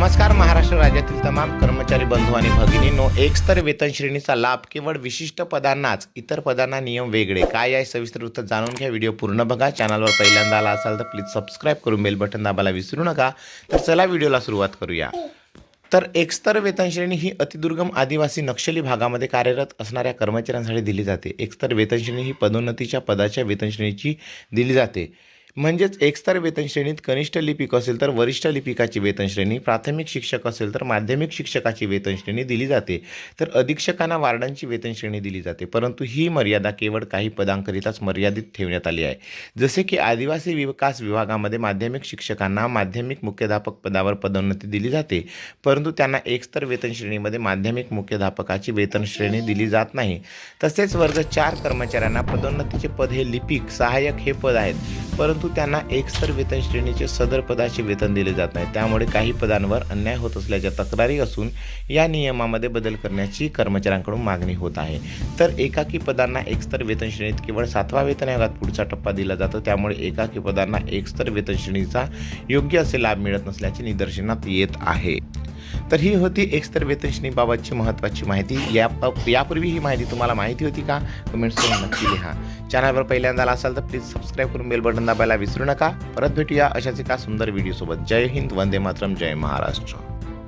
नमस्कार महाराष्ट्र राज्यातील तमाम कर्मचारी बंधू आणि भगिनींनो एक स्तर वेतन श्रेणीचा लाभ केवळ विशिष्ट पदांनाच इतर पदांना नियम वेगळे. काय आहे सविस्तर उत्तर जाणून घ्या व्हिडिओ पूर्ण बघा. चॅनलवर पहिल्यांदा आला असाल तर प्लीज सबस्क्राईब करून बेल बटन दाबायला विसरू नका. तर चला व्हिडिओला सुरुवात करूया. तर एकस्तर वेतन श्रेणी ही अतिदुर्गम आदिवासी नक्षली भागामध्ये कार्यरत असणाऱ्या कर्मचाऱ्यांसाठी दिली जाते. एकस्तर वेतन श्रेणी ही पदोन्नतीच्या पदाच्या वेतन श्रेणीची दिली जाते. म्हणजेच एकस्तर वेतन श्रेणीत कनिष्ठ लिपिक असेल तर वरिष्ठ लिपिकाची वेतन श्रेणी प्राथमिक शिक्षक असेल तर माध्यमिक शिक्षकाची वेतन श्रेणी दिली जाते. तर अधीक्षकांना वार्डांची वेतन श्रेणी दिली जाते. परंतु ही मर्यादा केवळ काही पदांकरिताच मर्यादित ठेवण्यात आली आहे. जसे की आदिवासी विकास विभागामध्ये माध्यमिक शिक्षकांना माध्यमिक मुख्याध्यापक पदावर पदोन्नती दिली जाते. परंतु त्यांना एकस्तर वेतन श्रेणीमध्ये माध्यमिक मुख्याध्यापकाची वेतन श्रेणी दिली जात नाही. तसेच वर्ग चार कर्मचाऱ्यांना पदोन्नतीचे पद हे लिपिक सहाय्यक हे पद आहेत. परंतु त्यांना एकस्तर वेतन श्रेणीचे सदर पदाचे वेतन दिले जात नाही. त्यामुळे काही पदांवर अन्याय होत असल्याच्या तक्रारी असून या नियमामध्ये बदल करण्याची कर्मचाऱ्यांकडून मागणी होत आहे. तर एकाकी पदांना एकस्तर वेतन श्रेणीत केवळ सातवा वेतन आयोगात पुढचा टप्पा दिला जातो. त्यामुळे एकाकी पदांना एकस्तर वेतन श्रेणीचा योग्य असे लाभ मिळत नसल्याचे निदर्शनात येत आहे. तर ही होती एकस्तर वेतनश्रेणीबाबतची महत्त्वाची माहिती. या यापूर्वी ही माहिती तुम्हाला माहिती होती का? कमेंट्स करून नक्की लिहा. चॅनलवर पहिल्यांदा आला असाल तर प्लीज सबस्क्राईब करून बेल बटन दाबायला विसरू नका. परत भेटूया अशाच एका सुंदर व्हिडिओसोबत जय हिंद वंदे मातरम जय महाराष्ट्र.